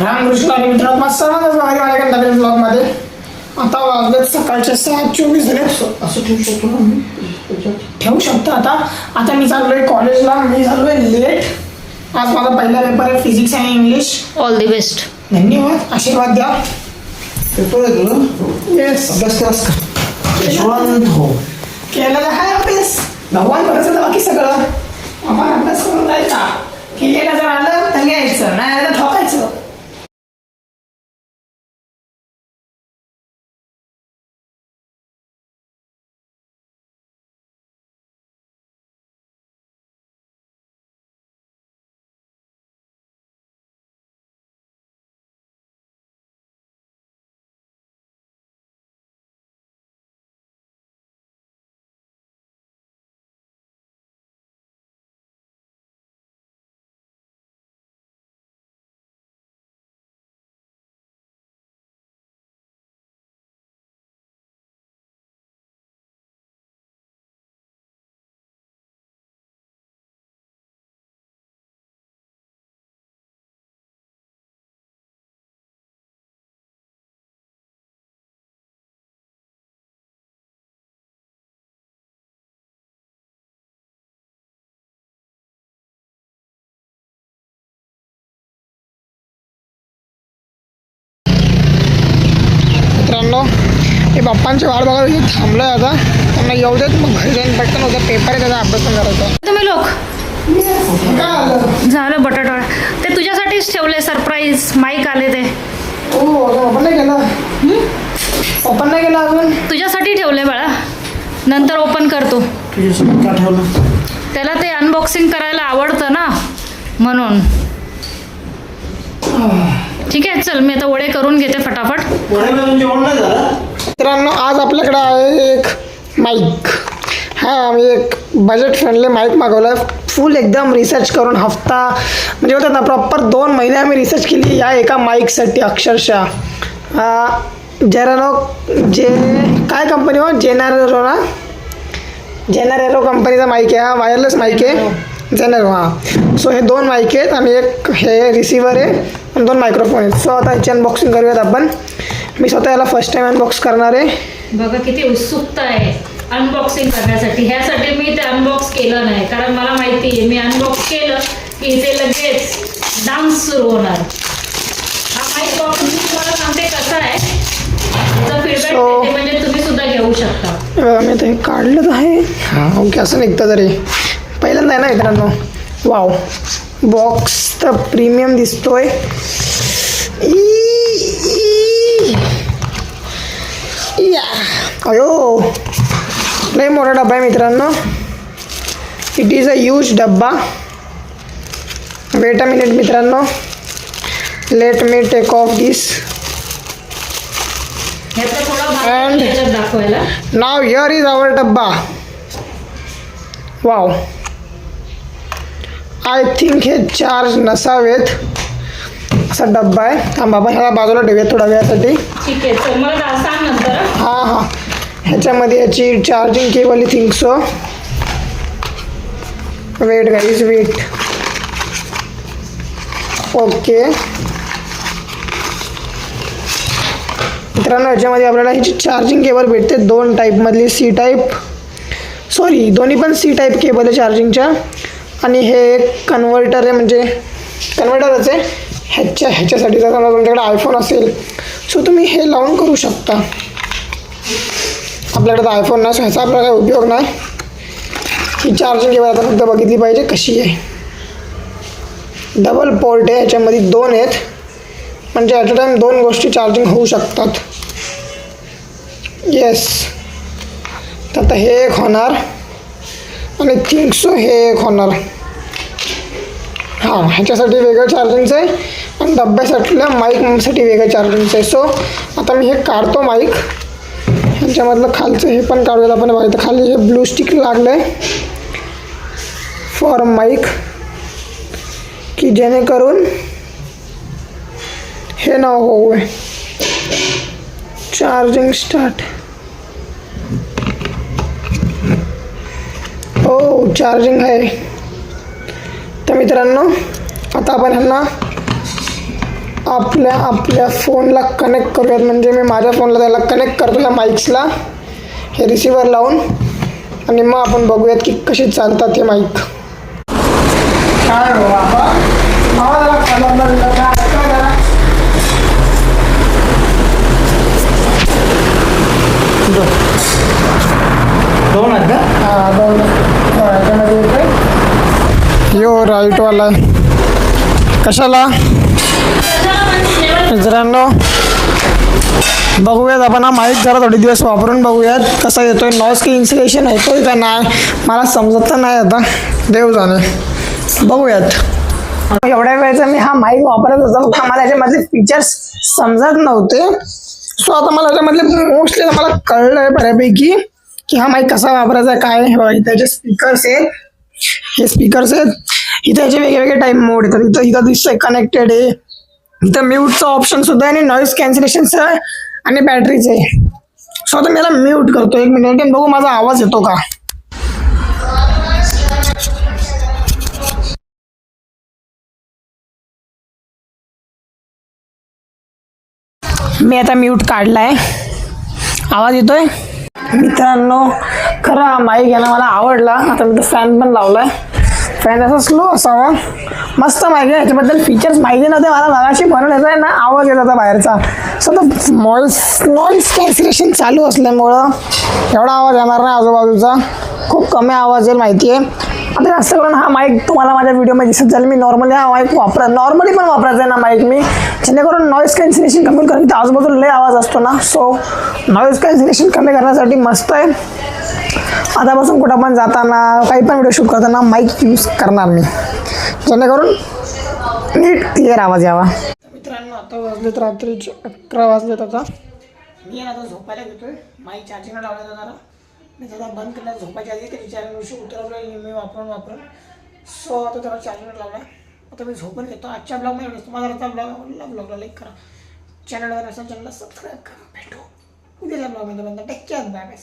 रामकृष्ण आणि मित्रांनो मस्त सर्वांचं स्वागत आहे माझ्या नवीन ब्लॉगमध्ये आता वाजलेत सकाळचे सात चोवीस झाले. असं असं ठेवू शकतो ना मी? ठेवू शकतो आता. आता मी चाललोय कॉलेजला मी चाललोय लेट आज माझा पहिला पेपर आहे फिजिक्स आणि इंग्लिश ऑल दी बेस्ट धन्यवाद. आशीर्वाद द्या. पेपर आहे तुला येस अभ्यास केलास का? यशवंत हो. केलेलं आहे अभ्यास. भगवान करायचं बाकी सगळं. आपण अभ्यास करून जायचा मी पप्पांची वाट बघा थांबलोय आता. त्यांना येऊ देत मग घरी जाऊन पटकन होतं पेपर आहे त्याचा अभ्यास पण करायचा तुम्ही लोक. झालं? बटाटा. ते तुझ्यासाठीच ठेवले सरप्राईज माईक आले ते. ओपन नाही केलं. ओपन नाही केलं अजून? तुझ्यासाठी ठेवले बाळा. नंतर ओपन करतो त्याला ते अनबॉक्सिंग करायला आवडतं ना म्हणून. ठीक आहे चल मी आता वडे करून घेते फटाफट. मित्रांनो आज आपल्याकडे आहे एक माईक हा आम्ही एक बजेट फ्रेंडली माईक मागवला आहे फुल एकदम रिसर्च करून हफ्ता म्हणजे होतात ना प्रॉपर दोन महिने आम्ही रिसर्च केली या एका माईकसाठी अक्षरशः. जेरानो जे काय कंपनी हो? जेनारो ना? जेनारेरो कंपनीचा माईक आहे हा वायरलेस माईक आहे. जेनेरो हां. सो हे दोन माईक आहेत आणि एक हे रिसिवर आहे आणि दोन मायक्रोफोन आहेत. सो आता याची अनबॉक्सिंग करूयात आपण. मी स्वतः याला फर्स्ट टाइम अनबॉक्स करणार आहे. बघा किती उत्सुकता आहे. अनबॉक्सिंग करण्यासाठी. ह्यासाठी मी ते अनबॉक्स केलं नाही. कारण मला माहिती आहे मी अनबॉक्स केलं की ते लगेच डान्स सुरू होणार. हा माईक बॉक्स मी तुम्हाला सांगते कसा आहे. त्याचा फीडबॅक So- देते. म्हणजे तुम्ही सुद्धा घेऊ शकता. मी हे काढलं तर आहे. हां ओके असं निघतं तरी. पहिल्यांदा आहे ना मित्रांनो? वाव बॉक्स तर प्रीमियम दिसतोय. ई. या. अयो. लय मोठा डब्बा आहे मित्रांनो. इट इज अ ह्यूज डब्बा वेट अ मिनिट मित्रांनो let me take off this थोडा दाखवायला. नाव हिअर इज आवर डब्बा. वाव आय थिंक हे चार्ज नसावेत. असा डब्बा आहे. आपण ह्याला बाजूला ठेवूया थोड्या वेळासाठी. ठीक आहे चल मला दा- सांग नंतर हं. हां हां. ह्याच्यामध्ये याची चार्जिंग केबल ही think so wait guys wait okay मित्रांनो याच्यामध्ये आपल्याला ह्याची चार्जिंग केबल भेटते दोन टाईपमधली सी टाईप सॉरी दोन्ही पण सी टाईप केबल आहे चार्जिंगच्या आणि हे एक कन्व्हर्टर आहे म्हणजे कन्व्हर्टरच आहे. ह्याच्या ह्याच्यासाठी जर समजा तुमच्याकडे आयफोन असेल. सो तुम्ही हे लावून करू शकता. आपल्याकडे तर आयफोन नाही सो ह्याचा आपल्याला काही उपयोग नाही. ही चार्जिंग केवळ आता फक्त बघितली पाहिजे कशी आहे. डबल पोर्ट आहे याच्यामध्ये दोन आहेत. म्हणजे ॲट अ टाईम दोन गोष्टी चार्जिंग होऊ शकतात. येस तर आता हे एक होणार. आणि थिंक सो हे एक होणार. हां ह्याच्यासाठी वेगळं चार्जिंगचं आहे. आणि डब्यासाठीला माईकसाठी वेगळं चार्जिंगचं आहे. सो आता मी हे काढतो माईक ह्याच्यामधलं खालचं हे पण काढूयात आपण. बघायचं खाली हे ब्लू स्टिक लागलं आहे फॉर माईक की जेणेकरून हे नाव होऊ चार्जिंग स्टार्ट हो चार्जिंग आहे. तर मित्रांनो आता आपण ह्यांना आपल्या आपल्या फोनला कनेक्ट करूयात. म्हणजे मी माझ्या फोनला त्याला कनेक्ट करतो या माईक्सला हे रिसिवर लावून. आणि मग आपण बघूयात की कशी चालतात हे माईक काय हो. दोन. आहेत का? हा, दोन. हा, याच्यामध्ये येतोय. यो राईटवाला. कशाला? मित्रांनो बघूयात आपण हा माईक जरा थोडे दिवस वापरून बघूयात कसा येतोय. नॉईस की इन्सुलेशन येतोय का नाही मला समजत तर नाही आता. देव जाणे. बघूयात. एवढ्या वेळेचा मी हा माईक वापरत होतो मला याच्यामधले फीचर्स समजत नव्हते. सो आता मला याच्यामधले मोस्टली मला कळलं आहे बऱ्यापैकी की हा माईक कसा वापरायचा काय हे त्याचे स्पीकर्स आहेत हे स्पीकर्स आहेत. इथे याचे वेगवेगळे टाईप मोड येतात. इथं इथं दिसतंय कनेक्टेड आहे. तर म्यूटचा ऑप्शन सुद्धा आहे आणि नॉईज कॅन्सलेशनचं आहे आणि बॅटरीचं आहे. सो आता मी याला म्यूट करतो. एक मिनिट आणि बघू माझा आवाज येतो का? मी आता म्यूट काढलाय. आवाज येतोय? मित्रांनो खरं माईक आहे मला आवडला. आता मी तर फॅन पण लावलाय. फॅन असा स्लो असावा. मस्त माहिती आहे याच्याबद्दल फीचर्स माहिती नव्हते मला मगाशी म्हणून येत आहे ना आवाज येत होता बाहेरचा. सो तो नॉईस नॉईस कॅन्सलेशन चालू असल्यामुळं एवढा आवाज येणार नाही आजूबाजूचा. खूप कमी आवाज येईल माहिती आहे. आता जास्त करून हा माईक तुम्हाला माझ्या व्हिडिओमध्ये दिसत झालं मी नॉर्मली हा माईक वापरा नॉर्मली पण वापरायचा आहे ना माईक मी. जेणेकरून नॉईस कॅन्सलेशन कमी करून इथं आजूबाजूला लय आवाज असतो ना. सो नॉईस कॅन्सलेशन कमी करण्यासाठी मस्त आहे. आतापासून कुठं पण जाताना काही पण व्हिडिओ शूट करताना माईक यूज करणार मी. जेणेकरून नीट क्लिअर आवाज यावा. मित्रांनो आता वाजलेत रात्रीचे अकरा वाजलेत आता. मी आता झोपायला घेतोय माईक चार्जिंगला लावलेला जरा मी थोडा बंद केला झोपायच्या आधी त्याची चॅनलविषयी उतरवलं मी वापरून वापरून. सो आता त्याला चॅनल लावला. आता मी झोपून घेतो. आजच्या ब्लॉगमध्ये एवढंच. तुम्हाला आता ब्लॉग आवडला ब्लॉगला लाईक करा. चॅनलवर असेल चॅनलला सबस्क्राईब करा. भेटू. उद्याच्या ब्लॉगमध्ये बंद. Take care bye bye